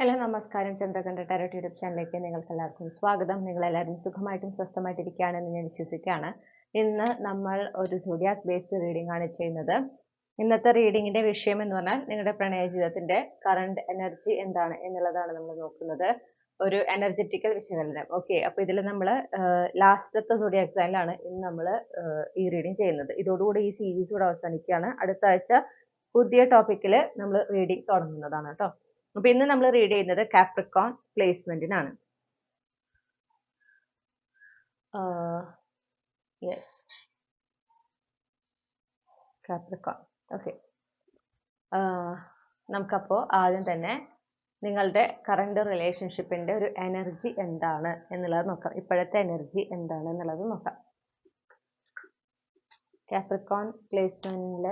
Hello നമസ്കാരം. Chandrakantha tarot YouTube ചാനലിലേക്ക് നിങ്ങൾക്ക് എല്ലാവർക്കും സ്വാഗതം. നിങ്ങൾ എല്ലാവരും സുഖമായിട്ടും സ്വസ്ഥമായിട്ടിരിക്കുകയാണെന്ന് ഞാൻ വിശ്വസിക്കുകയാണ്. ഇന്ന് നമ്മൾ ഒരു സുഡിയാക് ബേസ്ഡ് റീഡിംഗ് ആണ് ചെയ്യുന്നത്. ഇന്നത്തെ റീഡിങ്ങിന്റെ വിഷയം എന്ന് പറഞ്ഞാൽ നിങ്ങളുടെ പ്രണയ ജീവിതത്തിന്റെ കറണ്ട് എനർജി എന്താണ് എന്നുള്ളതാണ് നമ്മൾ നോക്കുന്നത്. ഒരു എനർജറ്റിക്കൽ വിശകലനം. ഓക്കെ അപ്പൊ ഇതിൽ നമ്മൾ ലാസ്റ്റത്തെ സൂര്യാക് സൈനിലാണ് ഇന്ന് നമ്മൾ ഈ റീഡിംഗ് ചെയ്യുന്നത്. ഇതോടുകൂടി ഈ സീരീസ് കൂടെ അവസാനിക്കുകയാണ്. അടുത്ത ആഴ്ച പുതിയ ടോപ്പിക്കിൽ നമ്മൾ റീഡിംഗ് തുടങ്ങുന്നതാണ് കേട്ടോ. അപ്പൊ ഇന്ന് നമ്മൾ റീഡ് ചെയ്യുന്നത് കാപ്രിക്കോൺ പ്ലേസ്മെന്റിനാണ് യെസ് കാപ്രിക്കോൺ ഓക്കെ നമുക്കപ്പോൾ ആദ്യം തന്നെ നിങ്ങളുടെ കറണ്ട് റിലേഷൻഷിപ്പിന്റെ ഒരു എനർജി എന്താണ് എന്നുള്ളത് നോക്കാം. ഇപ്പോഴത്തെ എനർജി എന്താണ് എന്നുള്ളത് നോക്കാം. കാപ്രിക്കോൺ പ്ലേസ്മെന്റിൽ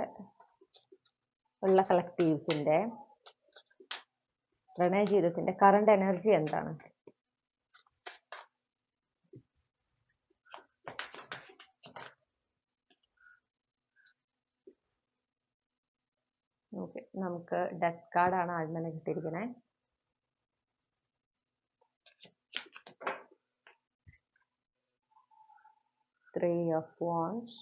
ഉള്ള കളക്റ്റീവ്സിന്റെ പ്രണയ ജീവിതത്തിന്റെ കറണ്ട് എനർജി എന്താണ് നമുക്ക് ഡെത്ത് കാർഡാണ് ആദ്യം തന്നെ കിട്ടിയിരിക്കുന്നത് three of wands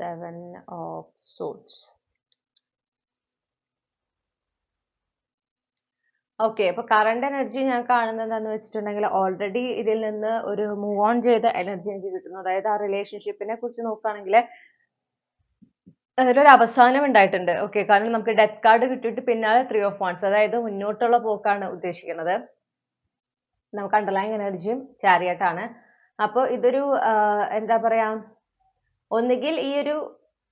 seven of suits okay അപ്പൊ കറണ്ട് എനർജി ഞാൻ കാണുന്നത് എന്താണെന്ന് വെച്ചിട്ടുണ്ടെങ്കിൽ ഓൾറെഡി ഇതിൽ നിന്ന് ഒരു മൂവ് ഓൺ ചെയ്ത എനർജി എനിക്ക് കിട്ടുന്നു. അതായത് ആ റിലേഷൻഷിപ്പിനെ കുറിച്ച് നോക്കുകയാണെങ്കിൽ അതിലൊരു അവസാനം ഉണ്ടായിട്ടുണ്ട്. ഓക്കെ കാരണം നമുക്ക് ഡെത്ത് കാർഡ് കിട്ടിയിട്ട് പിന്നാലെ ത്രീ ഓഫ് വൺസ് അതായത് മുന്നോട്ടുള്ള പോക്കാണ് ഉദ്ദേശിക്കുന്നത്. നമുക്ക് അണ്ടർലൈൻ എനർജിയും ചാരിയട്ടാണ് അപ്പോൾ ഇതൊരു എന്താ പറയാ ഒന്നുകിൽ ഈ ഒരു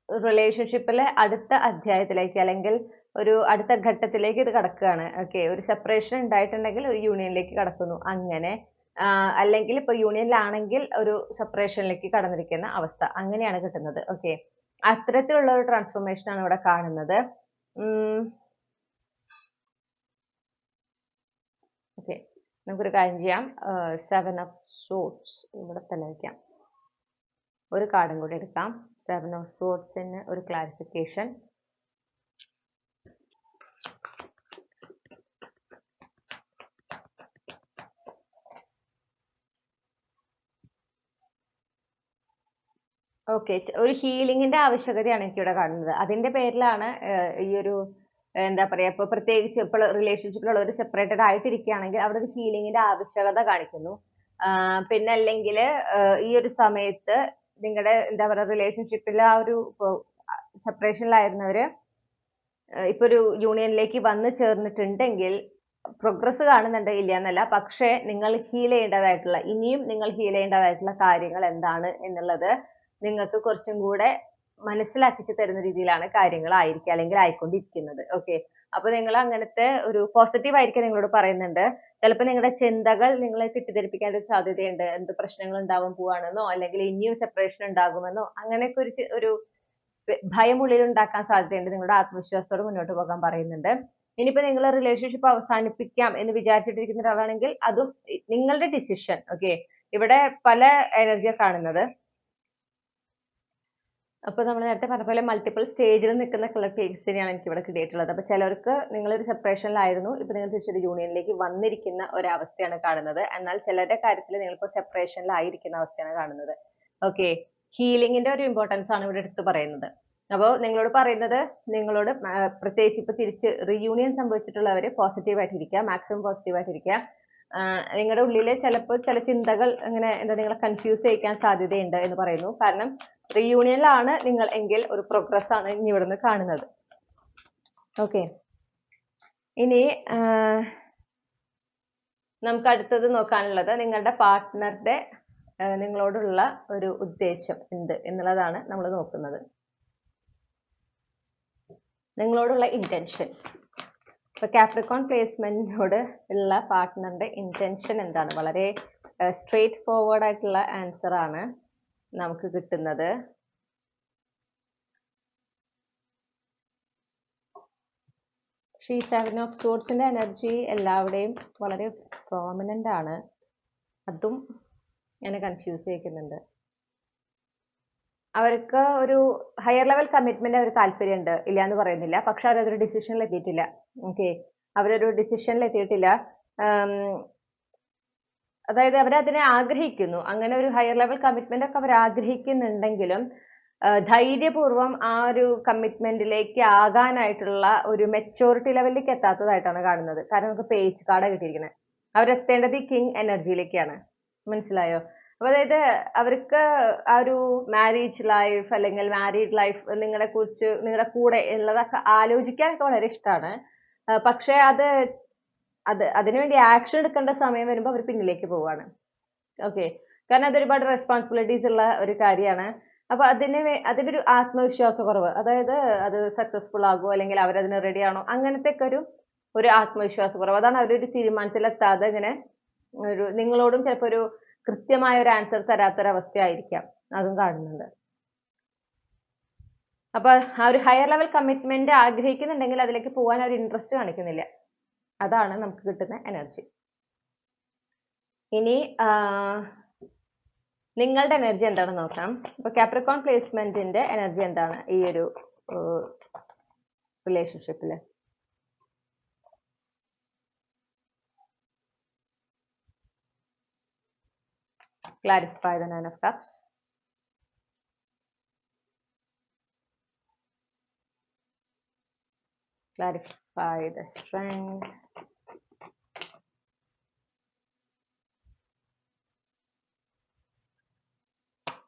റിലേഷൻഷിപ്പിലെ അടുത്ത അധ്യായത്തിലേക്ക് അല്ലെങ്കിൽ ഒരു അടുത്ത ഘട്ടത്തിലേക്ക് ഇത് കടക്കുകയാണ്. ഓക്കെ ഒരു സെപ്പറേഷൻ ഉണ്ടായിട്ടുണ്ടെങ്കിൽ ഒരു യൂണിയനിലേക്ക് കടക്കുന്നു. അങ്ങനെ അല്ലെങ്കിൽ ഇപ്പൊ യൂണിയനിലാണെങ്കിൽ ഒരു സെപ്പറേഷനിലേക്ക് കടന്നിരിക്കുന്ന അവസ്ഥ അങ്ങനെയാണ് കിട്ടുന്നത്. ഓക്കെ അത്തരത്തിലുള്ള ഒരു ട്രാൻസ്ഫോർമേഷൻ ആണ് ഇവിടെ കാണുന്നത്. ഓക്കെ നമുക്കൊരു കാര്യം ചെയ്യാം. സെവൻ ഓഫ് സോട്ട്സ് ഇവിടെ തന്നെ വയ്ക്കാം ഒരു കാർഡും കൂടി എടുക്കാം. സെവൻ ഓഫ് സോട്ട്സിന് ഒരു ക്ലാരിഫിക്കേഷൻ ഓക്കെ ഒരു ഹീലിംഗിന്റെ ആവശ്യകതയാണ് എനിക്കിവിടെ കാണുന്നത്. അതിന്റെ പേരിലാണ് ഈ ഒരു എന്താ പറയാ ഇപ്പൊ പ്രത്യേകിച്ച് ഇപ്പോൾ ഒരു സെപ്പറേറ്റഡ് ആയിട്ടിരിക്കുകയാണെങ്കിൽ അവിടെ ഒരു ഹീലിംഗിന്റെ ആവശ്യകത കാണിക്കുന്നു. പിന്നെ അല്ലെങ്കിൽ ഈ ഒരു സമയത്ത് നിങ്ങളുടെ എന്താ പറയാ റിലേഷൻഷിപ്പിൽ ആ ഒരു സെപ്പറേഷനിലായിരുന്നവര് ഇപ്പൊ ഒരു യൂണിയനിലേക്ക് വന്നു ചേർന്നിട്ടുണ്ടെങ്കിൽ പ്രോഗ്രസ് കാണുന്നുണ്ട് ഇല്ല എന്നല്ല പക്ഷേ നിങ്ങൾ ഹീൽ ചെയ്യേണ്ടതായിട്ടുള്ള ഇനിയും നിങ്ങൾ ഹീൽ ചെയ്യേണ്ടതായിട്ടുള്ള കാര്യങ്ങൾ എന്താണ് എന്നുള്ളത് നിങ്ങൾക്ക് കുറച്ചും കൂടെ മനസ്സിലാക്കിച്ചു തരുന്ന രീതിയിലാണ് കാര്യങ്ങൾ ആയിരിക്കുക അല്ലെങ്കിൽ ആയിക്കൊണ്ടിരിക്കുന്നത്. ഓക്കെ അപ്പൊ നിങ്ങൾ അങ്ങനത്തെ ഒരു പോസിറ്റീവ് ആയിരിക്കും നിങ്ങളോട് പറയുന്നുണ്ട്. ചിലപ്പോൾ നിങ്ങളുടെ ചിന്തകൾ നിങ്ങളെ തെറ്റിദ്ധരിപ്പിക്കാൻ ഒരു സാധ്യതയുണ്ട്. എന്ത് പ്രശ്നങ്ങൾ ഉണ്ടാവാൻ പോവാണെന്നോ അല്ലെങ്കിൽ ഇനിയും സെപ്പറേഷൻ ഉണ്ടാകുമെന്നോ അങ്ങനെയൊക്കെ ഒരു ഒരു ഭയം ഉള്ളിൽ ഉണ്ടാക്കാൻ സാധ്യതയുണ്ട്. നിങ്ങളുടെ ആത്മവിശ്വാസത്തോടെ മുന്നോട്ട് പോകാൻ പറയുന്നുണ്ട്. ഇനിയിപ്പോ നിങ്ങൾ റിലേഷൻഷിപ്പ് അവസാനിപ്പിക്കാം എന്ന് വിചാരിച്ചിട്ടിരിക്കുന്ന ഒരാളാണെങ്കിൽ അതും നിങ്ങളുടെ ഡിസിഷൻ ഓക്കെ ഇവിടെ പല എനർജിയാണ് കാണുന്നത്. അപ്പോൾ നമ്മൾ നേരത്തെ പറഞ്ഞ പോലെ മൾട്ടിപ്പിൾ സ്റ്റേജിൽ നിൽക്കുന്ന കളക്ടീവ്സിനെയാണ് എനിക്ക് ഇവിടെ കിട്ടിയിട്ടുള്ളത്. അപ്പോൾ ചിലർക്ക് നിങ്ങളൊരു സെപ്പറേഷനിലായിരുന്നു ഇപ്പോൾ നിങ്ങൾ തിരിച്ചൊരു യൂണിയനിലേക്ക് വന്നിരിക്കുന്ന ഒരവസ്ഥയാണ് കാണുന്നത്. എന്നാൽ ചിലരുടെ കാര്യത്തിൽ നിങ്ങളിപ്പോൾ സെപ്പറേഷനിലായിരിക്കുന്ന അവസ്ഥയാണ് കാണുന്നത്. ഓക്കെ ഹീലിംഗിന്റെ ഒരു ഇമ്പോർട്ടൻസ് ആണ് ഇവിടെ എടുത്തു പറയുന്നത്. അപ്പോൾ നിങ്ങളോട് പറയുന്നത് നിങ്ങളോട് പ്രത്യേകിച്ച് ഇപ്പോൾ തിരിച്ച് റീയൂണിയൻ സംഭവിച്ചിട്ടുള്ളവർ പോസിറ്റീവായിട്ടിരിക്കുക മാക്സിമം പോസിറ്റീവായിട്ടിരിക്കുക നിങ്ങളുടെ ഉള്ളിലെ ചിലപ്പോൾ ചില ചിന്തകൾ ഇങ്ങനെ എന്താ നിങ്ങളെ കൺഫ്യൂസ് ചെയ്യിക്കാൻ സാധ്യതയുണ്ട് എന്ന് പറയുന്നു. കാരണം റീയൂണിയനിലാണ് നിങ്ങൾ എങ്കിൽ ഒരു പ്രോഗ്രസ് ആണ് ഇനി ഇവിടുന്ന് കാണുന്നത്. ഓക്കെ ഇനി നമുക്ക് അടുത്തത് നോക്കാനുള്ളത് നിങ്ങളുടെ പാർട്ട്ണറുടെ നിങ്ങളോടുള്ള ഒരു ഉദ്ദേശം എന്ത് എന്നുള്ളതാണ് നമ്മൾ നോക്കുന്നത്. നിങ്ങളോടുള്ള ഇന്റൻഷൻ ഇപ്പൊ കാപ്രിക്കോൺ പ്ലേസ്മെന്റിനോട് ഉള്ള പാർട്ട്ണറിന്റെ ഇന്റൻഷൻ എന്താണ്? വളരെ സ്ട്രേറ്റ് ഫോർവേഡ് ആയിട്ടുള്ള ആൻസർ ആണ്. നമുക്ക് കിട്ടുന്നത്? ഷീ സെവൻ ഓഫ് സോഡ്സിന്റെ എനർജി എല്ലാവരുടെയും വളരെ പ്രോമിനന്റ് ആണ്. അതും എന്നെ കൺഫ്യൂസ് ചെയ്യിക്കുന്നുണ്ട്. അവർക്ക് ഒരു ഹയർ ലെവൽ കമ്മിറ്റ്മെന്റ് അവർ താല്പര്യമുണ്ട്. ഇല്ല എന്ന് പറയുന്നില്ല. പക്ഷെ അവരതൊരു ഡിസിഷനിൽ എത്തിയിട്ടില്ല. ഓക്കെ അവരൊരു ഡിസിഷനിൽ എത്തിയിട്ടില്ല. അതായത് അവരതിനെ ആഗ്രഹിക്കുന്നു. അങ്ങനെ ഒരു ഹയർ ലെവൽ കമ്മിറ്റ്മെന്റ് ഒക്കെ അവർ ആഗ്രഹിക്കുന്നുണ്ടെങ്കിലും ധൈര്യപൂർവം ആ ഒരു കമ്മിറ്റ്മെന്റിലേക്ക് ആകാനായിട്ടുള്ള ഒരു മെച്ചോറിറ്റി ലെവലിലേക്ക് എത്താത്തതായിട്ടാണ് കാണുന്നത്. കാരണം നമുക്ക് പേജ് കാർഡ് കിട്ടിയിരിക്കുന്നത് അവരെത്തേണ്ടത് ഈ കിങ് എനർജിയിലേക്കാണ് മനസ്സിലായോ? അപ്പൊ അതായത് അവർക്ക് ആ ഒരു മാരേജ് ലൈഫ് അല്ലെങ്കിൽ മാരീഡ് ലൈഫ് നിങ്ങളെ കുറിച്ച് നിങ്ങളുടെ കൂടെ ഉള്ളതൊക്കെ ആലോചിക്കാനൊക്കെ വളരെ ഇഷ്ടമാണ് പക്ഷെ അത് അത് അതിനുവേണ്ടി ആക്ഷൻ എടുക്കേണ്ട സമയം വരുമ്പോൾ അവർ പിന്നിലേക്ക് പോവാണ്. ഓക്കെ കാരണം അതൊരുപാട് റെസ്പോൺസിബിലിറ്റീസ് ഉള്ള ഒരു കാര്യമാണ്. അപ്പൊ അതിന് അതിനൊരു ആത്മവിശ്വാസ ആത്മവിശ്വാസക്കുറവ് അതായത് അത് സക്സസ്ഫുൾ ആകുമോ അല്ലെങ്കിൽ അവരതിന് റെഡി ആണോ അങ്ങനത്തെ ഒക്കെ ഒരു ഒരു ആത്മവിശ്വാസക്കുറവ്. അതാണ് അവരൊരു തീരുമാനത്തിലെത്താതെ ഇങ്ങനെ ഒരു നിങ്ങളോടും ചിലപ്പോൾ ഒരു കൃത്യമായ ഒരു ആൻസർ തരാത്തൊരവസ്ഥയായിരിക്കാം. അതും കാണുന്നുണ്ട്. അപ്പൊ ആ ഒരു ഹയർ ലെവൽ കമ്മിറ്റ്മെന്റ് ആഗ്രഹിക്കുന്നുണ്ടെങ്കിൽ അതിലേക്ക് പോകാൻ ഒരു ഇൻട്രസ്റ്റ് കാണിക്കുന്നില്ല. അതാണ് നമുക്ക് കിട്ടുന്ന എനർജി ഇനി നിങ്ങളുടെ എനർജി എന്താണെന്ന് നോക്കാം. ഇപ്പൊ കാപ്രിക്കോൺ പ്ലേസ്മെന്റിന്റെ എനർജി എന്താണ് ഈ ഒരു റിലേഷൻഷിപ്പിൽ clarify the nine of cups. Clarify. The strength.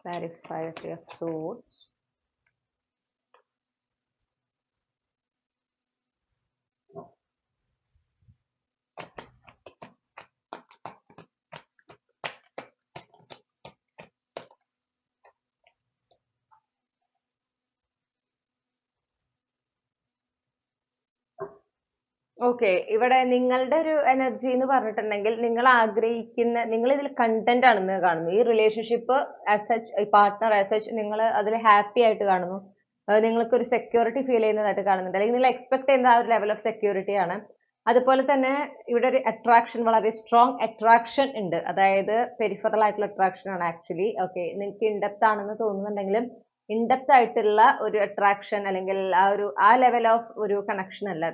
The three of swords okay ഇവിടെ നിങ്ങളുടെ ഒരു എനർജി എന്ന് പറഞ്ഞിട്ടുണ്ടെങ്കിൽ നിങ്ങൾ ആഗ്രഹിക്കുന്ന നിങ്ങൾ ഇതിൽ കണ്ടന്റ് ആണെന്ന് കാണുന്നു. ഈ relationship as such partner as such നിങ്ങൾ അതിൽ ഹാപ്പി ആയിട്ട് കാണുന്നു. നിങ്ങൾക്ക് ഒരു സെക്യൂരിറ്റി ഫീൽ ചെയ്യുന്നതായിട്ട് കാണുന്നുണ്ട്. അല്ലെങ്കിൽ നിങ്ങൾ എക്സ്പെക്ട് ചെയ്യുന്ന ആ ഒരു ലെവൽ ഓഫ് സെക്യൂരിറ്റി ആണ്. അതുപോലെ തന്നെ ഇവിടെ ഒരു അട്രാക്ഷൻ വളരെ സ്ട്രോങ് അട്രാക്ഷൻ ഉണ്ട്. അതായത് പെരിഫറൽ ആയിട്ടുള്ള അട്രാക്ഷൻ ആണ് ആക്ച്വലി ഓക്കെ നിങ്ങൾക്ക് ഇൻഡെപ്ത് ആണെന്ന് തോന്നുന്നുണ്ടെങ്കിലും ഇൻഡെപ്ത് ആയിട്ടുള്ള ഒരു അട്രാക്ഷൻ അല്ലെങ്കിൽ ആ ഒരു ആ ലെവൽ ഓഫ് ഒരു കണക്ഷൻ അല്ല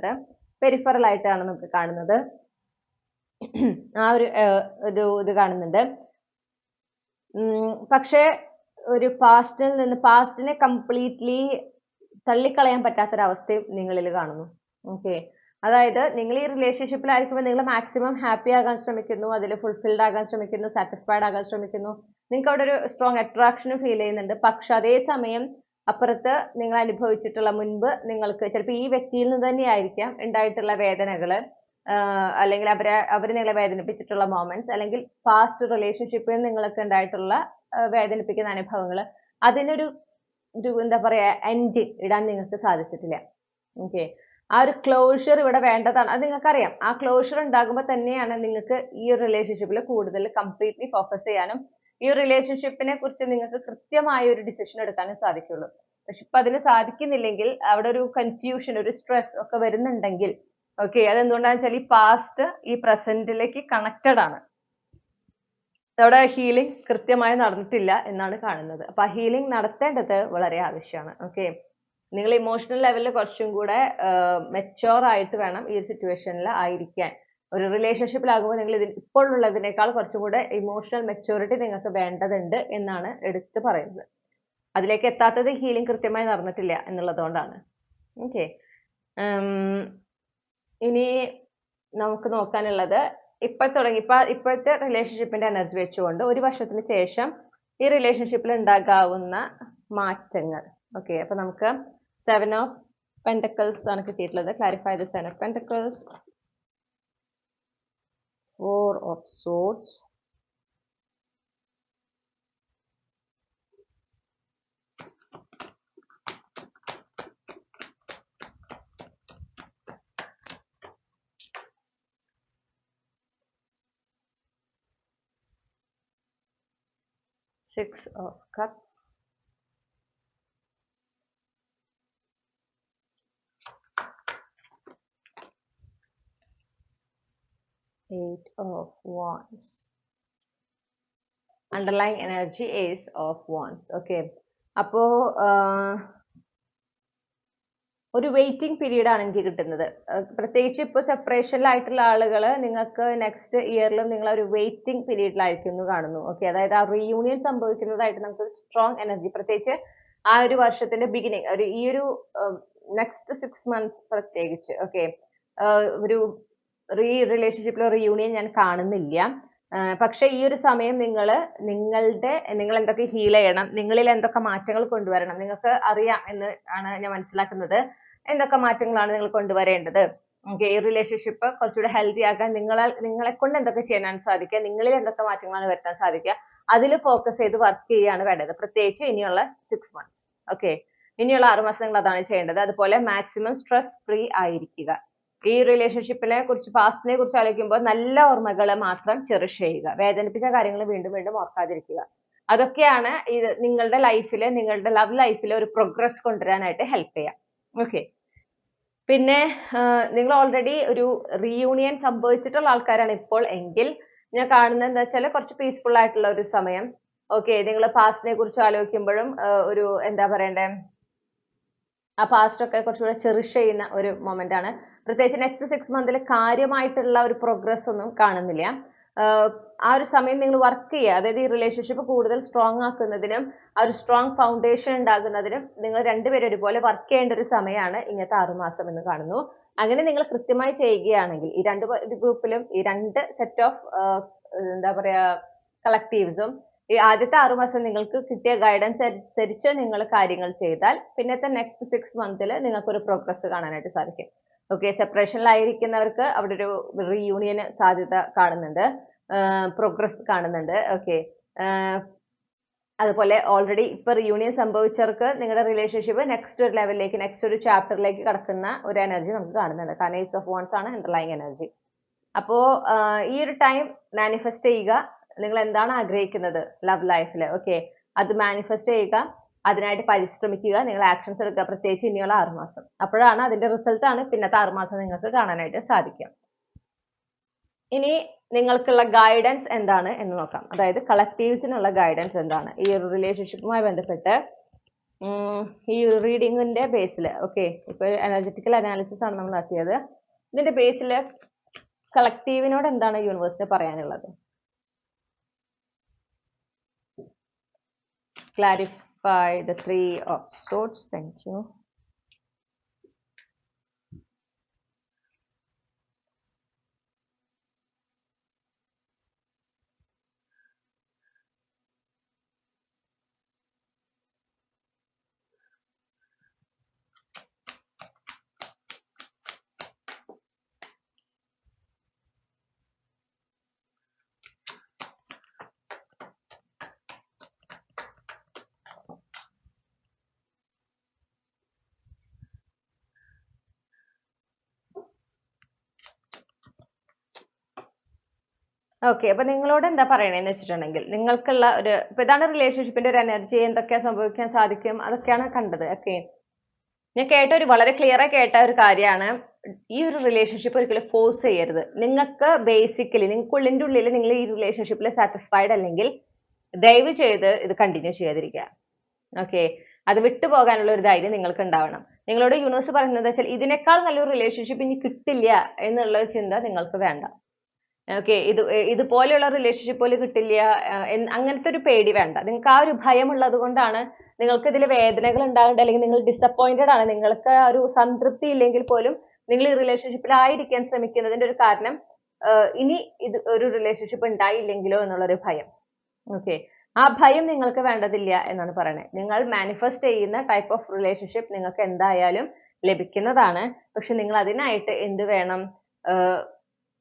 പെരിഫറൽ ആയിട്ടാണ് നമുക്ക് കാണുന്നത്. ആ ഒരു ഒരു ഇത് കാണുന്നുണ്ട്. പക്ഷേ ഒരു പാസ്റ്റിൽ നിന്ന് പാസ്റ്റിനെ കംപ്ലീറ്റ്ലി തള്ളിക്കളയാൻ പറ്റാത്തൊരവസ്ഥയും നിങ്ങളിൽ കാണുന്നു. ഓക്കെ അതായത് നിങ്ങൾ ഈ റിലേഷൻഷിപ്പിലായിരിക്കുമ്പോൾ നിങ്ങൾ മാക്സിമം ഹാപ്പി ആകാൻ ശ്രമിക്കുന്നു അതിൽ ഫുൾഫിൽഡ് ആകാൻ ശ്രമിക്കുന്നു സാറ്റിസ്ഫൈഡ് ആകാൻ ശ്രമിക്കുന്നു. നിങ്ങൾക്ക് അവിടെ ഒരു സ്ട്രോങ് അട്രാക്ഷനും ഫീൽ ചെയ്യുന്നുണ്ട്. പക്ഷെ അതേസമയം അപ്പുറത്ത് നിങ്ങൾ അനുഭവിച്ചിട്ടുള്ള മുൻപ് നിങ്ങൾക്ക് ചിലപ്പോൾ ഈ വ്യക്തിയിൽ നിന്ന് തന്നെയായിരിക്കാം ഉണ്ടായിട്ടുള്ള വേദനകൾ അല്ലെങ്കിൽ അവരെ അവർ നിങ്ങളെ വേദനിപ്പിച്ചിട്ടുള്ള മോമെന്റ്സ് അല്ലെങ്കിൽ പാസ്റ്റ് റിലേഷൻഷിപ്പിൽ നിങ്ങൾക്ക് ഉണ്ടായിട്ടുള്ള വേദനിപ്പിക്കുന്ന അനുഭവങ്ങൾ അതിനൊരു ഒരു എന്താ പറയാ എൻഡ് ഇടാൻ നിങ്ങൾക്ക് സാധിച്ചിട്ടില്ല. ഓക്കെ ആ ഒരു ക്ലോഷർ ഇവിടെ വേണ്ടതാണ്. അത് നിങ്ങൾക്കറിയാം. ആ ക്ലോഷർ ഉണ്ടാകുമ്പോൾ തന്നെയാണ് നിങ്ങൾക്ക് ഈ ഒരു റിലേഷൻഷിപ്പിൽ കൂടുതൽ കംപ്ലീറ്റ്ലി ഫോക്കസ് ചെയ്യാനും ഈ റിലേഷൻഷിപ്പിനെ കുറിച്ച് നിങ്ങൾക്ക് കൃത്യമായ ഒരു ഡിസിഷൻ എടുക്കാനും സാധിക്കുള്ളൂ. പക്ഷെ ഇപ്പൊ അതിന് സാധിക്കുന്നില്ലെങ്കിൽ അവിടെ ഒരു കൺഫ്യൂഷൻ ഒരു സ്ട്രെസ് ഒക്കെ വരുന്നുണ്ടെങ്കിൽ ഓക്കെ അതെന്തുകൊണ്ടാണെന്ന് വെച്ചാൽ ഈ പാസ്റ്റ് ഈ പ്രസന്റിലേക്ക് കണക്റ്റഡ് ആണ്. അവിടെ ഹീലിംഗ് കൃത്യമായി നടന്നിട്ടില്ല എന്നാണ് കാണുന്നത്. അപ്പൊ ആ ഹീലിംഗ് നടത്തേണ്ടത് വളരെ ആവശ്യമാണ് ഓക്കെ നിങ്ങൾ ഇമോഷണൽ ലെവലിൽ കുറച്ചും കൂടെ മെച്ചോർ ആയിട്ട് വേണം ഈ ഒരു സിറ്റുവേഷനിൽ ആയിരിക്കാൻ. ഒരു റിലേഷൻഷിപ്പിലാകുമ്പോൾ നിങ്ങൾ ഇതിൽ ഇപ്പോൾ ഉള്ളതിനേക്കാൾ കുറച്ചും കൂടെ ഇമോഷണൽ മെച്ചൂരിറ്റി നിങ്ങൾക്ക് വേണ്ടതുണ്ട് എന്നാണ് എടുത്ത് പറയുന്നത്. അതിലേക്ക് എത്താത്തത് ഹീലിംഗ് കൃത്യമായി നടന്നിട്ടില്ല എന്നുള്ളതുകൊണ്ടാണ്. ഓക്കെ ഇനി നമുക്ക് നോക്കാനുള്ളത് ഇപ്പൊ തുടങ്ങി ഇപ്പൊ ഇപ്പോഴത്തെ റിലേഷൻഷിപ്പിന്റെ എനർജി വെച്ചുകൊണ്ട് ഒരു വർഷത്തിന് ശേഷം ഈ റിലേഷൻഷിപ്പിൽ ഉണ്ടാകാവുന്ന മാറ്റങ്ങൾ. ഓക്കെ അപ്പൊ നമുക്ക് സെവൻ ഓഫ് പെന്റക്കിൾസ് ആണ് കിട്ടിയിട്ടുള്ളത്. Clarify the seven of pentacles four of swords six of cups eight of wands. Underlying energy is of wands. Okay. അപ്പോ ഒരു വെയിറ്റിംഗ് പീരീഡ് ആണ് എനിക്ക് കിട്ടുന്നത്. പ്രത്യേകിച്ച് ഇപ്പോൾ സെപ്പറേഷനിലായിട്ടുള്ള ആളുകൾ നിങ്ങൾക്ക് നെക്സ്റ്റ് ഇയറിലും നിങ്ങൾ ഒരു വെയിറ്റിംഗ് പീരീഡിലായിരിക്കും എന്ന് കാണുന്നു. ഓക്കെ അതായത് ആ റീയൂണിയൻ സംഭവിക്കുന്നതായിട്ട് നമുക്ക് സ്ട്രോങ് എനർജി പ്രത്യേകിച്ച് ആ ഒരു വർഷത്തിന്റെ ബിഗിനിങ് ഒരു ഈ ഒരു നെക്സ്റ്റ് സിക്സ് മന്ത്സ് പ്രത്യേകിച്ച്. ഓക്കെ ഒരു റീ റിലേഷൻഷിപ്പിലോ റീയൂണിയൻ ഞാൻ കാണുന്നില്ല. പക്ഷെ ഈ ഒരു സമയം നിങ്ങൾ നിങ്ങളുടെ നിങ്ങൾ എന്തൊക്കെ ഹീൽ ചെയ്യണം നിങ്ങളിൽ എന്തൊക്കെ മാറ്റങ്ങൾ കൊണ്ടുവരണം നിങ്ങൾക്ക് അറിയാം എന്ന് ആണ് ഞാൻ മനസ്സിലാക്കുന്നത്. എന്തൊക്കെ മാറ്റങ്ങളാണ് നിങ്ങൾ കൊണ്ടുവരേണ്ടത്? ഓക്കെ ഈ റിലേഷൻഷിപ്പ് കുറച്ചുകൂടെ ഹെൽത്തി ആക്കാൻ നിങ്ങളാൽ നിങ്ങളെ കൊണ്ട് എന്തൊക്കെ ചെയ്യാനാണ് സാധിക്കുക? നിങ്ങളിൽ എന്തൊക്കെ മാറ്റങ്ങളാണ് വരുത്താൻ സാധിക്കുക? അതിൽ ഫോക്കസ് ചെയ്ത് വർക്ക് ചെയ്യുകയാണ് വേണ്ടത്. പ്രത്യേകിച്ച് ഇനിയുള്ള സിക്സ് മന്ത്സ് ഓക്കെ ഇനിയുള്ള ആറുമാസം നിങ്ങൾ അതാണ് ചെയ്യേണ്ടത്. അതുപോലെ മാക്സിമം സ്ട്രെസ് ഫ്രീ ആയിരിക്കുക. ഈ റിലേഷൻഷിപ്പിനെ കുറിച്ച് പാസ്റ്റിനെ കുറിച്ച് ആലോചിക്കുമ്പോൾ നല്ല ഓർമ്മകളെ മാത്രം ചെറിഷ് ചെയ്യുക. വേദനിപ്പിച്ച കാര്യങ്ങൾ വീണ്ടും വീണ്ടും ഓർക്കാതിരിക്കുക. അതൊക്കെയാണ് ഇത് നിങ്ങളുടെ ലൈഫിൽ നിങ്ങളുടെ ലവ് ലൈഫിൽ ഒരു പ്രോഗ്രസ് കൊണ്ടുവരാനായിട്ട് ഹെൽപ്പ് ചെയ്യുക. ഓക്കെ പിന്നെ നിങ്ങൾ ഓൾറെഡി ഒരു റീയൂണിയൻ സംഭവിച്ചിട്ടുള്ള ആൾക്കാരാണ് ഇപ്പോൾ എങ്കിൽ ഞാൻ കാണുന്നത് എന്താ വെച്ചാൽ കുറച്ച് പീസ്ഫുൾ ആയിട്ടുള്ള ഒരു സമയം. ഓക്കെ നിങ്ങൾ പാസ്റ്റിനെ കുറിച്ച് ആലോചിക്കുമ്പോഴും ഒരു എന്താ പറയണ്ടേ? ആ പാസ്റ്റ് ഒക്കെ കുറച്ചുകൂടെ ചെറിഷ് ചെയ്യുന്ന ഒരു മൊമെന്റ് ആണ്. പ്രത്യേകിച്ച് നെക്സ്റ്റ് സിക്സ് മന്തിൽ കാര്യമായിട്ടുള്ള ഒരു പ്രോഗ്രസ് ഒന്നും കാണുന്നില്ല. ആ ഒരു സമയം നിങ്ങൾ വർക്ക് ചെയ്യുക. അതായത് ഈ റിലേഷൻഷിപ്പ് കൂടുതൽ സ്ട്രോങ് ആക്കുന്നതിനും ആ ഒരു സ്ട്രോങ് ഫൗണ്ടേഷൻ ഉണ്ടാകുന്നതിനും നിങ്ങൾ രണ്ടുപേരും ഒരുപോലെ വർക്ക് ചെയ്യേണ്ട ഒരു സമയമാണ് ഇങ്ങനത്തെ ആറുമാസം എന്ന് കാണുന്നു. അങ്ങനെ നിങ്ങൾ കൃത്യമായി ചെയ്യുകയാണെങ്കിൽ ഈ രണ്ട് ഗ്രൂപ്പിലും ഈ രണ്ട് സെറ്റ് ഓഫ് എന്താ പറയാ കളക്റ്റീവ്സും ഈ ആദ്യത്തെ ആറു മാസം നിങ്ങൾക്ക് കിട്ടിയ ഗൈഡൻസ് അനുസരിച്ച് നിങ്ങൾ കാര്യങ്ങൾ ചെയ്താൽ പിന്നത്തെ നെക്സ്റ്റ് സിക്സ് മന്തിൽ നിങ്ങൾക്ക് ഒരു പ്രോഗ്രസ് കാണാനായിട്ട് സാധിക്കും. ഓക്കെ സെപ്പറേഷനിലായിരിക്കുന്നവർക്ക് അവിടെ ഒരു റീയൂണിയന് സാധ്യത കാണുന്നുണ്ട്. പ്രോഗ്രസ് കാണുന്നുണ്ട്. ഓക്കെ അതുപോലെ ഓൾറെഡി ഇപ്പൊ റിയൂണിയൻ സംഭവിച്ചവർക്ക് നിങ്ങളുടെ റിലേഷൻഷിപ്പ് നെക്സ്റ്റ് ഒരു ലെവലിലേക്ക് നെക്സ്റ്റ് ഒരു ചാപ്റ്ററിലേക്ക് കടക്കുന്ന ഒരു എനർജി നമുക്ക് കാണുന്നുണ്ട്. കാരണം ഏസ് ഓഫ് വോൺസ് ആണ് അണ്ടർലൈങ് എനർജി അപ്പോ ഈ ഒരു ടൈം മാനിഫെസ്റ്റ് ചെയ്യുക നിങ്ങൾ എന്താണ് ആഗ്രഹിക്കുന്നത്? ലവ് ലൈഫിൽ ഓക്കെ അത് മാനിഫെസ്റ്റ് ചെയ്യുക. അതിനായിട്ട് പരിശ്രമിക്കുക നിങ്ങൾ ആക്ഷൻസ് എടുക്കുക. പ്രത്യേകിച്ച് ഇനിയുള്ള ആറുമാസം അപ്പോഴാണ് അതിന്റെ റിസൾട്ട് ആണ് പിന്നത്തെ ആറുമാസം നിങ്ങൾക്ക് കാണാനായിട്ട് സാധിക്കുക. ഇനി നിങ്ങൾക്കുള്ള ഗൈഡൻസ് എന്താണ് എന്ന് നോക്കാം. അതായത് കളക്റ്റീവ്സിനുള്ള ഗൈഡൻസ് എന്താണ്? ഈ ഒരു റിലേഷൻഷിപ്പുമായി ബന്ധപ്പെട്ട് ഈ ഒരു റീഡിങ്ങിന്റെ ബേസിൽ ഓക്കെ ഇപ്പൊ എനർജറ്റിക്കൽ അനാലിസിസ് ആണ് നമ്മൾ നടത്തിയത്. ഇതിന്റെ ബേസിൽ കളക്റ്റീവിനോട് എന്താണ് യൂണിവേഴ്സിന് പറയാനുള്ളത്? Clarify the three of swords. Thank you okay അപ്പൊ നിങ്ങളോട് എന്താ പറയണേന്ന് വെച്ചിട്ടുണ്ടെങ്കിൽ നിങ്ങൾക്കുള്ള ഒരു ഇപ്പൊ ഇതാണ് റിലേഷൻഷിപ്പിന്റെ ഒരു എനർജി എന്തൊക്കെ സംഭവിക്കാൻ സാധിക്കും അതൊക്കെയാണ് കണ്ടത് ഓക്കെ ഞാൻ കേട്ട ഒരു വളരെ ക്ലിയർ ആയി കേട്ട ഒരു കാര്യമാണ് ഈ ഒരു റിലേഷൻഷിപ്പ് ഒരിക്കലും ഫോഴ്സ് ചെയ്യരുത്. നിങ്ങൾക്ക് ബേസിക്കലി നിങ്ങൾക്ക് ഉള്ളിന്റെ ഉള്ളിൽ നിങ്ങൾ ഈ റിലേഷൻഷിപ്പിൽ സാറ്റിസ്ഫൈഡ് അല്ലെങ്കിൽ ദയവ് ചെയ്ത് ഇത് കണ്ടിന്യൂ ചെയ്യാതിരിക്കുക. ഓക്കെ അത് വിട്ടുപോകാനുള്ള ഒരു ധൈര്യം നിങ്ങൾക്ക് ഉണ്ടാവണം നിങ്ങളോട് യൂണിവേഴ്സ് പറയുന്നത് വെച്ചാൽ ഇതിനേക്കാൾ നല്ലൊരു റിലേഷൻഷിപ്പ് ഇനി കിട്ടില്ല എന്നുള്ള ചിന്ത നിങ്ങൾക്ക് വേണ്ട. ഓക്കെ ഇത് ഇതുപോലെയുള്ള റിലേഷൻഷിപ്പ് പോലെ കിട്ടില്ല. അങ്ങനത്തെ ഒരു പേടി വേണ്ട. നിങ്ങൾക്ക് ആ ഒരു ഭയം ഉള്ളത് കൊണ്ടാണ് നിങ്ങൾക്ക് ഇതിൽ വേദനകൾ ഉണ്ടാകേണ്ട അല്ലെങ്കിൽ നിങ്ങൾ ഡിസപ്പോയിന്റഡ് ആണ്. നിങ്ങൾക്ക് ഒരു സംതൃപ്തി ഇല്ലെങ്കിൽ പോലും നിങ്ങൾ ഈ റിലേഷൻഷിപ്പിൽ ആയിരിക്കാൻ ശ്രമിക്കുന്നതിന്റെ ഒരു കാരണം ഇനി ഇത് ഒരു റിലേഷൻഷിപ്പ് ഉണ്ടായില്ലെങ്കിലോ എന്നുള്ളൊരു ഭയം. ഓക്കെ ആ ഭയം നിങ്ങൾക്ക് വേണ്ടതില്ല എന്നാണ് പറയുന്നത് നിങ്ങൾ മാനിഫെസ്റ്റ് ചെയ്യുന്ന ടൈപ്പ് ഓഫ് റിലേഷൻഷിപ്പ് നിങ്ങൾക്ക് എന്തായാലും ലഭിക്കുന്നതാണ്. പക്ഷെ നിങ്ങൾ അതിനായിട്ട് എന്ത് വേണം?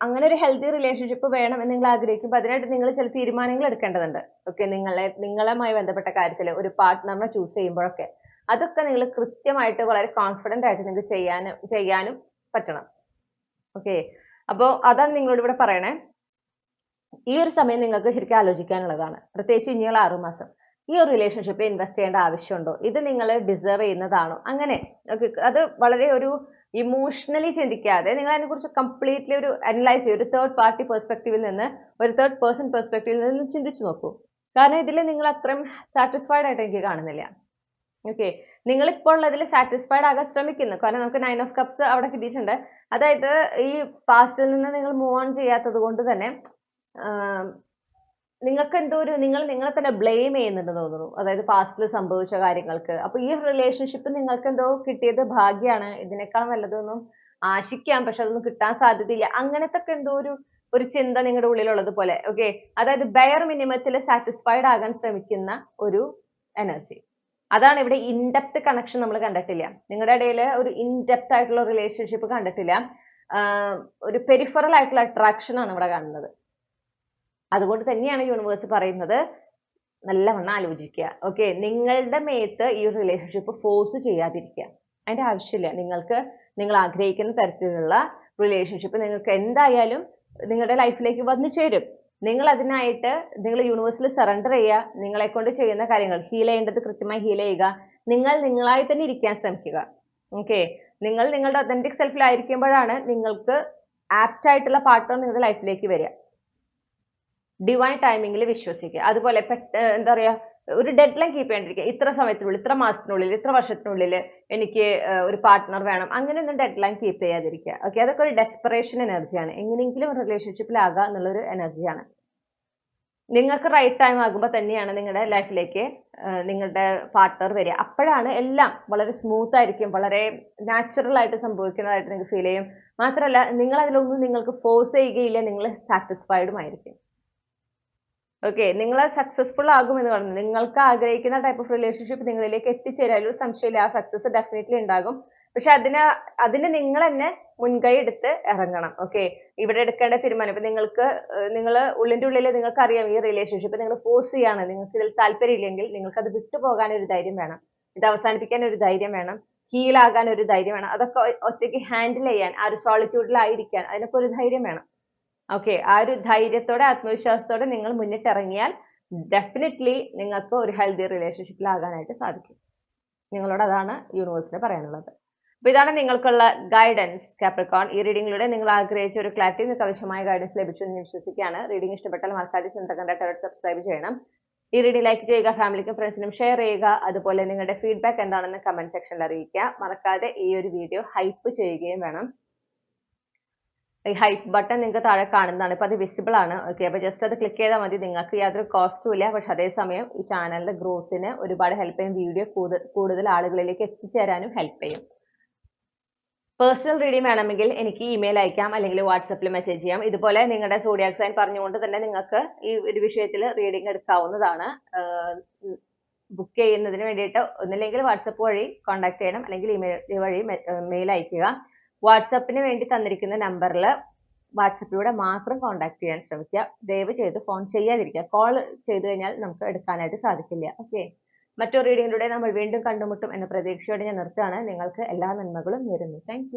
അങ്ങനെ ഒരു ഹെൽത്തി റിലേഷൻഷിപ്പ് വേണം എന്ന് നിങ്ങൾ ആഗ്രഹിക്കുമ്പോൾ അതിനായിട്ട് നിങ്ങൾ ചില തീരുമാനങ്ങൾ എടുക്കേണ്ടതുണ്ട്. ഓക്കെ നിങ്ങളെ നിങ്ങളുമായി ബന്ധപ്പെട്ട കാര്യത്തിൽ ഒരു പാർട്ട്ണറിനെ ചൂസ് ചെയ്യുമ്പോഴൊക്കെ അതൊക്കെ നിങ്ങൾ കൃത്യമായിട്ട് വളരെ കോൺഫിഡന്റ് ആയിട്ട് നിങ്ങൾക്ക് ചെയ്യാനും ചെയ്യാനും പറ്റണം. ഓക്കെ അപ്പോൾ അതാണ് നിങ്ങളോട് ഇവിടെ പറയണേ. ഈ ഒരു സമയം നിങ്ങൾക്ക് ശരിക്കും ആലോചിക്കാനുള്ളതാണ്. പ്രത്യേകിച്ച് ഇനിയുള്ള ആറുമാസം ഈ ഒരു റിലേഷൻഷിപ്പിൽ ഇൻവെസ്റ്റ് ചെയ്യേണ്ട ആവശ്യമുണ്ടോ? ഇത് നിങ്ങൾ ഡിസേർവ് ചെയ്യുന്നതാണോ? അങ്ങനെ. അത് വളരെ ഒരു ഇമോഷണലി ചിന്തിക്കാതെ നിങ്ങൾ അതിനെക്കുറിച്ച് കംപ്ലീറ്റ്ലി ഒരു അനലൈസ് ചെയ്യും ഒരു തേർഡ് പാർട്ടി പെർസ്പെക്റ്റീവിൽ നിന്ന് ഒരു തേർഡ് പേഴ്സൺ പെർസ്പെക്റ്റീവിൽ നിന്ന് ചിന്തിച്ചു നോക്കൂ. കാരണം ഇതിൽ നിങ്ങൾ അത്രയും സാറ്റിസ്ഫൈഡ് ആയിട്ട് എനിക്ക് കാണുന്നില്ല. ഓക്കെ നിങ്ങൾ ഇപ്പോൾ ഉള്ളതിൽ സാറ്റിസ്ഫൈഡ് ആകാൻ ശ്രമിക്കുന്നു. കാരണം നമുക്ക് നയൻ ഓഫ് കപ്സ് അവിടെ കിട്ടിയിട്ടുണ്ട്. അതായത് ഈ പാസ്റ്റിൽ നിന്ന് നിങ്ങൾ മൂവ് ഓൺ ചെയ്യാത്തത് കൊണ്ട് തന്നെ നിങ്ങൾക്ക് എന്തോ ഒരു നിങ്ങൾ നിങ്ങളെ തന്നെ ബ്ലെയിം ചെയ്യുന്നുണ്ട് തോന്നുന്നു. അതായത് പാസ്റ്റിൽ സംഭവിച്ച കാര്യങ്ങൾക്ക്. അപ്പൊ ഈ റിലേഷൻഷിപ്പ് നിങ്ങൾക്ക് എന്തോ കിട്ടിയത് ഭാഗ്യമാണ് ഇതിനേക്കാൾ നല്ലതൊന്നും ആശിക്കാം. പക്ഷെ അതൊന്നും കിട്ടാൻ സാധ്യതയില്ല. അങ്ങനത്തെ എന്തോ ഒരു ഒരു ചിന്ത നിങ്ങളുടെ ഉള്ളിലുള്ളത് പോലെ. ഓക്കെ അതായത് ബയർ മിനിമത്തിൽ സാറ്റിസ്ഫൈഡ് ആകാൻ ശ്രമിക്കുന്ന ഒരു എനർജി അതാണ് ഇവിടെ ഇൻഡെപ്ത് കണക്ഷൻ നമ്മൾ കണ്ടിട്ടില്ല. നിങ്ങളുടെ ഇടയിൽ ഒരു ഇൻഡെപ്ത് ആയിട്ടുള്ള റിലേഷൻഷിപ്പ് കണ്ടിട്ടില്ല. ഒരു പെരിഫറൽ ആയിട്ടുള്ള അട്രാക്ഷൻ ആണ് ഇവിടെ കാണുന്നത്. അതുകൊണ്ട് തന്നെയാണ് യൂണിവേഴ്സ് പറയുന്നത് നല്ലവണ്ണം ആലോചിക്കുക. ഓക്കെ നിങ്ങളുടെ മേത്ത് ഈ ഒരു റിലേഷൻഷിപ്പ് ഫോഴ്സ് ചെയ്യാതിരിക്കുക. അതിന്റെ ആവശ്യമില്ല. നിങ്ങൾക്ക് നിങ്ങൾ ആഗ്രഹിക്കുന്ന തരത്തിലുള്ള റിലേഷൻഷിപ്പ് നിങ്ങൾക്ക് എന്തായാലും നിങ്ങളുടെ ലൈഫിലേക്ക് വന്നു ചേരും. നിങ്ങൾ അതിനായിട്ട് നിങ്ങൾ യൂണിവേഴ്സിൽ സറണ്ടർ ചെയ്യുക. നിങ്ങളെ കൊണ്ട് ചെയ്യുന്ന കാര്യങ്ങൾ ഹീൽ ചെയ്യേണ്ടത് കൃത്യമായി ഹീൽ ചെയ്യുക. നിങ്ങൾ നിങ്ങളായി തന്നെ ഇരിക്കാൻ ശ്രമിക്കുക. ഓക്കെ നിങ്ങൾ നിങ്ങളുടെ ഒതന്റിക് സെൽഫിലായിരിക്കുമ്പോഴാണ് നിങ്ങൾക്ക് ആപ്റ്റ് ആയിട്ടുള്ള പാർട്ട്ണർ നിങ്ങളുടെ ലൈഫിലേക്ക് വരിക. ഡിവൈൻ ടൈമിങ്ങിൽ വിശ്വസിക്കുക. അതുപോലെ എന്താ പറയുക ഒരു ഡെഡ് ലൈൻ കീപ്പ് ചെയ്യേണ്ടിരിക്കുക. ഇത്ര സമയത്തിനുള്ളിൽ ഇത്ര മാസത്തിനുള്ളിൽ ഇത്ര വർഷത്തിനുള്ളിൽ എനിക്ക് ഒരു പാർട്ട്ണർ വേണം. അങ്ങനെയൊന്നും ഡെഡ് ലൈൻ കീപ്പ് ചെയ്യാതിരിക്കുക. ഓക്കെ അതൊക്കെ ഒരു ഡെസ്പറേഷൻ എനർജിയാണ് എങ്ങനെയെങ്കിലും റിലേഷൻഷിപ്പിലാകുക എന്നുള്ളൊരു എനർജിയാണ് നിങ്ങൾക്ക് റൈറ്റ് ടൈം ആകുമ്പോൾ തന്നെയാണ് നിങ്ങളുടെ ലൈഫിലേക്ക് നിങ്ങളുടെ പാർട്ട്ണർ വരിക. അപ്പോഴാണ് എല്ലാം വളരെ സ്മൂത്ത് ആയിരിക്കും. വളരെ നാച്ചുറൽ ആയിട്ട് സംഭവിക്കുന്നതായിട്ട് നിങ്ങൾക്ക് ഫീൽ ചെയ്യും. മാത്രമല്ല നിങ്ങൾ അതിലൊന്നും നിങ്ങൾക്ക് ഫോഴ്സ് ചെയ്യുകയില്ല. നിങ്ങൾ സാറ്റിസ്ഫൈഡും ആയിരിക്കും. ഓക്കെ നിങ്ങൾ സക്സസ്ഫുൾ ആകുമെന്ന് പറഞ്ഞു. നിങ്ങൾക്ക് ആഗ്രഹിക്കുന്ന ടൈപ്പ് ഓഫ് റിലേഷൻഷിപ്പ് നിങ്ങളിലേക്ക് എത്തിച്ചേരാൻ ഒരു സംശയമില്ല. ആ സക്സസ് ഡെഫിനറ്റ്ലി ഉണ്ടാകും. പക്ഷെ അതിന് അതിന് നിങ്ങൾ തന്നെ മുൻകൈ എടുത്ത് ഇറങ്ങണം. ഓക്കെ ഇവിടെ എടുക്കേണ്ട തീരുമാനം. ഇപ്പൊ നിങ്ങൾക്ക് നിങ്ങൾ ഉള്ളിന്റെ ഉള്ളിൽ നിങ്ങൾക്ക് അറിയാം ഈ റിലേഷൻഷിപ്പ് നിങ്ങൾ ഫോഴ്സ് ചെയ്യാണ്. നിങ്ങൾക്ക് ഇതിൽ താല്പര്യമില്ലെങ്കിൽ നിങ്ങൾക്ക് അത് വിട്ടുപോകാൻ ഒരു ധൈര്യം വേണം. ഇത് അവസാനിപ്പിക്കാൻ ഒരു ധൈര്യം വേണം. ഹീൽ ആകാൻ ഒരു ധൈര്യം വേണം. അതൊക്കെ ഒറ്റയ്ക്ക് ഹാൻഡിൽ ചെയ്യാൻ ആ ഒരു സോളിറ്റ്യൂഡിലായിരിക്കാൻ അതിനൊക്കെ ഒരു ധൈര്യം വേണം. ഓക്കെ ആ ഒരു ധൈര്യത്തോടെ ആത്മവിശ്വാസത്തോടെ നിങ്ങൾ മുന്നിട്ടിറങ്ങിയാൽ ഡെഫിനറ്റ്ലി നിങ്ങൾക്ക് ഒരു ഹെൽത്തി റിലേഷൻഷിപ്പിലാകാനായിട്ട് സാധിക്കും. നിങ്ങളോട് അതാണ് യൂണിവേഴ്സിന് പറയാനുള്ളത്. അപ്പൊ ഇതാണ് നിങ്ങൾക്കുള്ള ഗൈഡൻസ് കാപ്രിക്കോൺ ഈ റീഡിംഗിലൂടെ നിങ്ങൾ ആഗ്രഹിച്ച ഒരു ക്ലാരിറ്റി നിങ്ങൾക്ക് ആവശ്യമായ ഗൈഡൻസ് ലഭിച്ചു എന്ന് വിശ്വസിക്കുകയാണ്. റീഡിംഗ് ഇഷ്ടപ്പെട്ടാൽ മറക്കാതെ ചിന്തകണ്ട ടെറർ സബ്സ്ക്രൈബ് ചെയ്യണം. ഈ റീഡിംഗ് ലൈക്ക് ചെയ്യുക ഫാമിലിക്കും ഫ്രണ്ട്സിനും ഷെയർ ചെയ്യുക. അതുപോലെ നിങ്ങളുടെ ഫീഡ്ബാക്ക് എന്താണെന്ന് കമന്റ് സെക്ഷനിൽ അറിയിക്കുക. മറക്കാതെ ഈ ഒരു വീഡിയോ ഹൈപ്പ് ചെയ്യുകയും വേണം. ഈ ഹൈപ്പ് ബട്ടൺ നിങ്ങൾക്ക് താഴെ കാണുന്നതാണ്. ഇപ്പൊ അത് വിസിബിൾ ആണ്. ഓക്കെ അപ്പോൾ ജസ്റ്റ് അത് ക്ലിക്ക് ചെയ്താൽ മതി. നിങ്ങൾക്ക് യാതൊരു കോസ്റ്റും ഇല്ല. പക്ഷെ അതേസമയം ഈ ചാനലിന്റെ ഗ്രോത്തിന് ഒരുപാട് ഹെൽപ്പ് ചെയ്യും. വീഡിയോ കൂടുതൽ ആളുകളിലേക്ക് എത്തിച്ചേരാനും ഹെൽപ്പ് ചെയ്യും. പേഴ്സണൽ റീഡിംഗ് വേണമെങ്കിൽ എനിക്ക് ഇമെയിൽ അയക്കാം. അല്ലെങ്കിൽ വാട്സപ്പിൽ മെസ്സേജ് ചെയ്യാം. ഇതുപോലെ നിങ്ങളുടെ സോഡിയാക് സൈൻ പറഞ്ഞുകൊണ്ട് തന്നെ നിങ്ങൾക്ക് ഈ ഒരു വിഷയത്തിൽ റീഡിംഗ് എടുക്കാവുന്നതാണ്. ബുക്ക് ചെയ്യുന്നതിന് വേണ്ടിയിട്ട് ഒന്നില്ലെങ്കിൽ വാട്സപ്പ് വഴി കോൺടാക്ട് ചെയ്യണം. അല്ലെങ്കിൽ ഇമെയിൽ വഴി മെയിൽ അയക്കുക. വാട്സപ്പിന് വേണ്ടി തന്നിരിക്കുന്ന നമ്പറിൽ വാട്സപ്പിലൂടെ മാത്രം കോൺടാക്ട് ചെയ്യാൻ ശ്രമിക്കുക. ദയവ് ചെയ്ത് ഫോൺ ചെയ്യാതിരിക്കുക. കോൾ ചെയ്തു കഴിഞ്ഞാൽ നമുക്ക് എടുക്കാനായിട്ട് സാധിക്കില്ല. ഓക്കെ മറ്റൊരു റീഡിങ്ങിലൂടെ നമ്മൾ വീണ്ടും കണ്ടുമുട്ടും എന്ന പ്രതീക്ഷയോടെ ഞാൻ നിർത്തുകയാണ്. നിങ്ങൾക്ക് എല്ലാ നന്മകളും നേരുന്നു. താങ്ക്